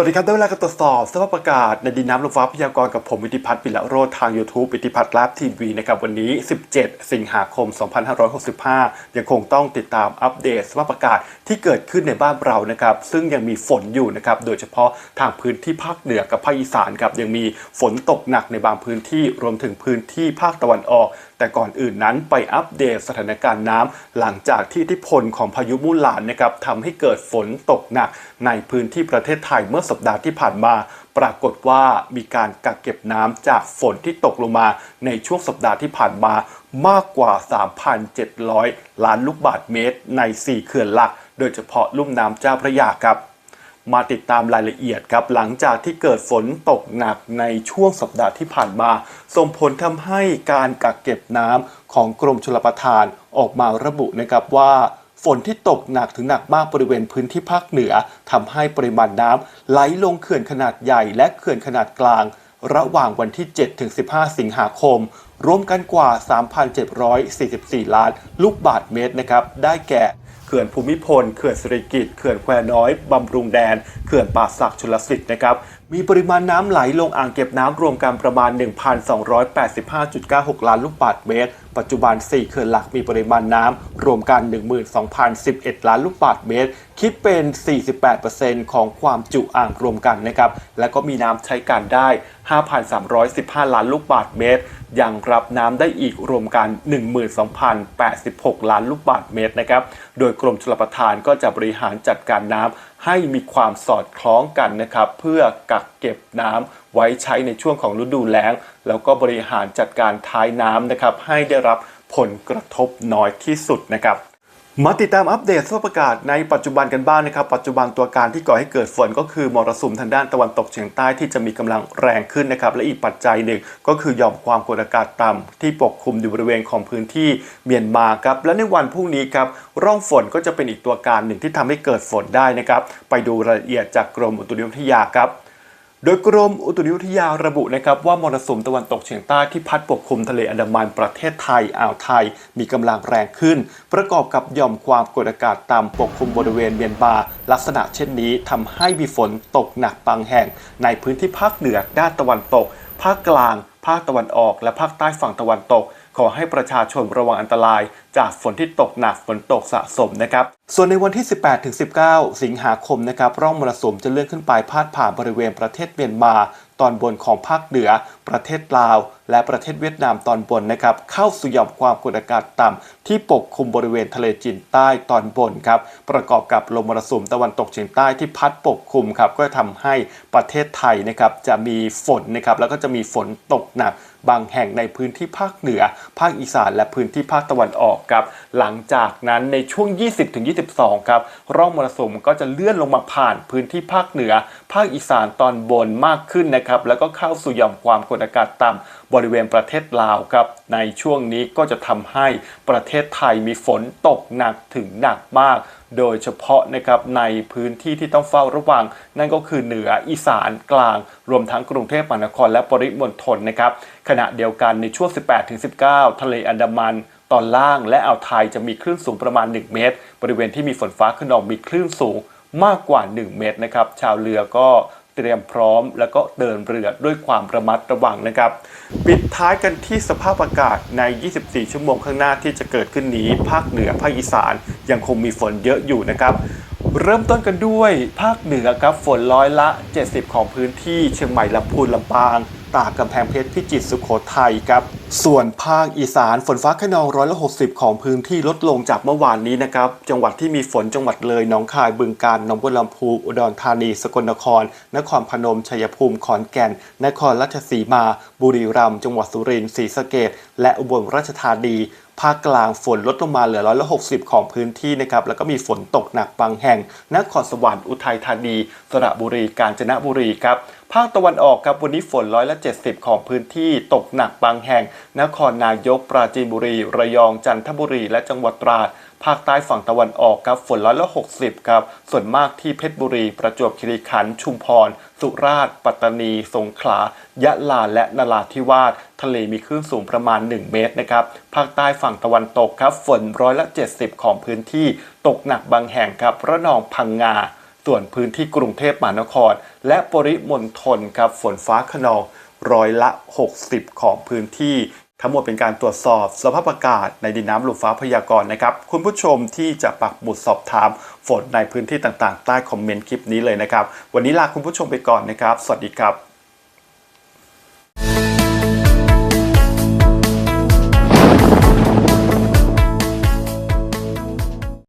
สวัสดีครับได้เวลาการตรวจสอบสภาพอากาศในดินน้ำลมฟ้าพยากรณ์กับผมวิติพัฒน์ปิละโรธทาง YouTube วิติพัฒน์ลฟ์ทีวีนะครับวันนี้ 17 สิงหาคม 2565 ยังคงต้องติดตามอัปเดตสภาพอากาศที่เกิดขึ้นในบ้านเรานะครับซึ่งยังมีฝนอยู่นะครับโดยเฉพาะทางพื้นที่ภาคเหนือกับภาคอีสานครับยังมีฝนตกหนักในบางพื้นที่รวมถึงพื้นที่ภาคตะวันออก แต่ก่อนอื่นนั้นไปอัปเดตสถานการณ์น้ำหลังจากที่อิทธิพลของพายุมูหลานนะครับทำให้เกิดฝนตกหนักในพื้นที่ประเทศไทยเมื่อสัปดาห์ที่ผ่านมาปรากฏว่ามีการกักเก็บน้ำจากฝนที่ตกลงมาในช่วงสัปดาห์ที่ผ่านมามากกว่า 3,700 ล้านลูกบาศก์เมตรใน 4 เขื่อนหลัก โดยเฉพาะลุ่มน้ำเจ้าพระยาครับ มาติดตามรายละเอียดครับหลังจากที่เกิดฝนตกหนักในช่วงสัปดาห์ที่ผ่านมาส่งผลทำให้การกักเก็บน้ำของกรมชลประทานออกมาระบุนะครับว่าฝนที่ตกหนักถึงหนักมากบริเวณพื้นที่ภาคเหนือทำให้ปริมาณน้ำไหลลงเขื่อนขนาดใหญ่และเขื่อนขนาดกลาง ระหว่างวันที่ 7-15 สิงหาคม รวมกันกว่า 3,744 ล้านลูกบาศก์เมตรนะครับ ได้แก่ เขื่อนภูมิพล เขื่อนสิริกิติ์เขื่อนแควน้อยบำรุงแดน เขื่อนป่าสักชลสิทธิ์นะครับ มีปริมาณน้ำไหลลงอ่างเก็บน้ำรวมกันประมาณ 1,285.96 ล้านลูกบาศก์เมตร ปัจจุบัน 4 เขื่อนหลักมีปริมาณน้ำรวมกัน 12,011 ล้านลูกบาศก์เมตร คิดเป็น 48%ของความจุอ่างรวมกันนะครับและก็มีน้ำใช้การได้ 5,315 ล้านลูกบาศก์เมตร ยังรับน้ำได้อีกรวมกัน 12,086 ล้านลูกบาศก์เมตรนะครับโดยกรมชลประทานก็จะบริหารจัดการน้ำให้มีความสอดคล้องกันนะครับเพื่อกักเก็บน้ำไว้ใช้ในช่วงของฤดูแล้ง แล้วก็บริหารจัดการท้ายน้ำนะครับให้ได้รับผลกระทบน้อยที่สุดนะครับ มาติดตามอัปเดตสภาพอากาศในปัจจุบันกันบ้างนะครับ ปัจจุบันตัวการที่ก่อให้เกิดฝนก็คือมรสุมทางด้านตะวันตกเฉียงใต้ที่จะมีกำลังแรงขึ้นนะครับ และอีกปัจจัยหนึ่งก็คือหย่อมความกดอากาศต่ำที่ปกคลุมอยู่บริเวณของพื้นที่เมียนมาครับ และในวันพรุ่งนี้ครับร่องฝนก็จะเป็นอีกตัวการหนึ่งที่ทำให้เกิดฝนได้นะครับ ไปดูรายละเอียดจากกรมอุตุนิยมวิทยาครับ โดยกรมอุตุนิยมวิทยาระบุนะครับว่ามรสุมตะวันตกเฉียงใต้ที่พัดปกคลุมทะเลอันดามันประเทศไทยอ่าวไทย มีกำลังแรงขึ้น ประกอบกับหย่อมความกดอากาศต่ำปกคลุมบริเวณเมียนมาลักษณะเช่นนี้ทำให้มีฝนตกหนักบางแห่ง ในพื้นที่ภาคเหนือด้านตะวันตก ภาคกลาง ภาคตะวันออก และภาคใต้ฝั่งตะวันตก ขอให้ประชาชนระวังอันตราย จากฝนที่ตกหนักฝนตกสะสมนะครับ ส่วนในวันที่ 18ถึง19 สิงหาคมนะครับร่องมรสุมจะเลื่อนขึ้นไปพาดผ่านบริเวณประเทศเมียนมา ตอนบนของภาคเหนือ ประเทศลาว และประเทศเวียดนามตอนบนนะครับเข้าสู่หย่อมความกดอากาศต่ำที่ปกคลุมบริเวณทะเลจีนใต้ตอนบนครับประกอบกับลมมรสุมตะวันตกเฉียงใต้ที่พัดปกคลุมครับก็จะทำให้ประเทศไทยนะครับจะมีฝนนะครับแล้วก็จะมีฝนตกหนัก บางแห่งในพื้นที่ภาคเหนือ ภาคอีสานและพื้นที่ภาคตะวันออกครับ หลังจากนั้นในช่วง 20-22 ครับ ร่องมรสุมก็จะเลื่อนลงมาผ่านพื้นที่ภาคเหนือ ภาคอีสานตอนบนมากขึ้นนะครับ แล้วก็เข้าสู่หย่อมความกดอากาศต่ำ บริเวณประเทศลาวครับในช่วงนี้ก็จะทำให้ประเทศไทยมีฝนตกหนักถึงหนักมาก โดยเฉพาะนะครับในพื้นที่ที่ต้องเฝ้าระวัง นั่นก็คือเหนืออีสานกลาง รวมทั้งกรุงเทพมหานครและปริมณฑลนะครับขณะเดียวกันในช่วง 18-19 ทะเลอันดามันตอนล่างและอ่าวไทยจะมีคลื่นสูงประมาณ 1 เมตร บริเวณที่มีฝนฟ้าขนองมีคลื่นสูงมากกว่า 1 เมตรนะครับ ชาวเรือก็ เตรียมพร้อม แล้วก็เดินเรือด้วยความระมัดระวังนะครับ ปิดท้ายกันที่สภาพอากาศใน 24 ชั่วโมงข้างหน้าที่จะเกิดขึ้นนี้ ภาคเหนือภาคอีสานยังคงมีฝนเยอะอยู่นะครับ เริ่มต้นกันด้วยภาคเหนือครับฝนร้อยละ 70 ของพื้นที่เชียงใหม่ลำพูนลำปาง ตากกำแพงเพชรพิจิตรสุโขทัยครับ ส่วนภาคอีสานฝนฟ้าขนองร้อยละ 60 ของพื้นที่ลดลงจากเมื่อวานนี้นะครับ จังหวัดที่มีฝนจังหวัดเลยหนองคายบึงกาฬหนองบัวลำพูอุดรธานี สกลนคร นครพนมชัยภูมิขอนแก่น นครราชสีมา บุรีรัมย์จังหวัดสุรินทร์ศรีสะเกษและอุบลราชธานี ภาคกลางฝนลดลงมาเหลือร้อยละ60ของพื้นที่นะครับ แล้วก็มีฝนตกหนักบางแห่ง นครสวรรค์อุทัยธานี สระบุรี กาญจนบุรีครับภาคตะวันออกครับวันนี้ฝนร้อยละ 70 ของพื้นที่ตกหนักบางแห่ง นครนายกปราจีนบุรี ระยองจันทบุรี และจังหวัดตราด ภาคใต้ฝั่งตะวันออกครับฝนร้อยละ60ครับส่วนมากที่เพชรบุรี ประจวบคีรีขันธ์ชุมพร สุราษฎร์ปัตตานี สงขลายะลาและนราธิวาสทะเลมีคลื่นสูงประมาณ 1 เมตรนะครับภาคใต้ฝั่งตะวันตกครับฝนร้อยละ 70 ของพื้นที่ ตกหนักบางแห่งครับระนองพังงาส่วนพื้นที่กรุงเทพมหานคร และปริมณฑลครับฝนฟ้าขนองร้อยละ 60 ของพื้นที่ ทั้งหมดเป็นการตรวจสอบสภาพอากาศในดินน้ำลมฟ้าพยากรณ์นะครับ คุณผู้ชมที่จะปักหมุดสอบถามฝนในพื้นที่ต่างๆ ใต้คอมเมนต์คลิปนี้เลยนะครับ วันนี้ลาคุณผู้ชมไปก่อนนะครับ สวัสดีครับ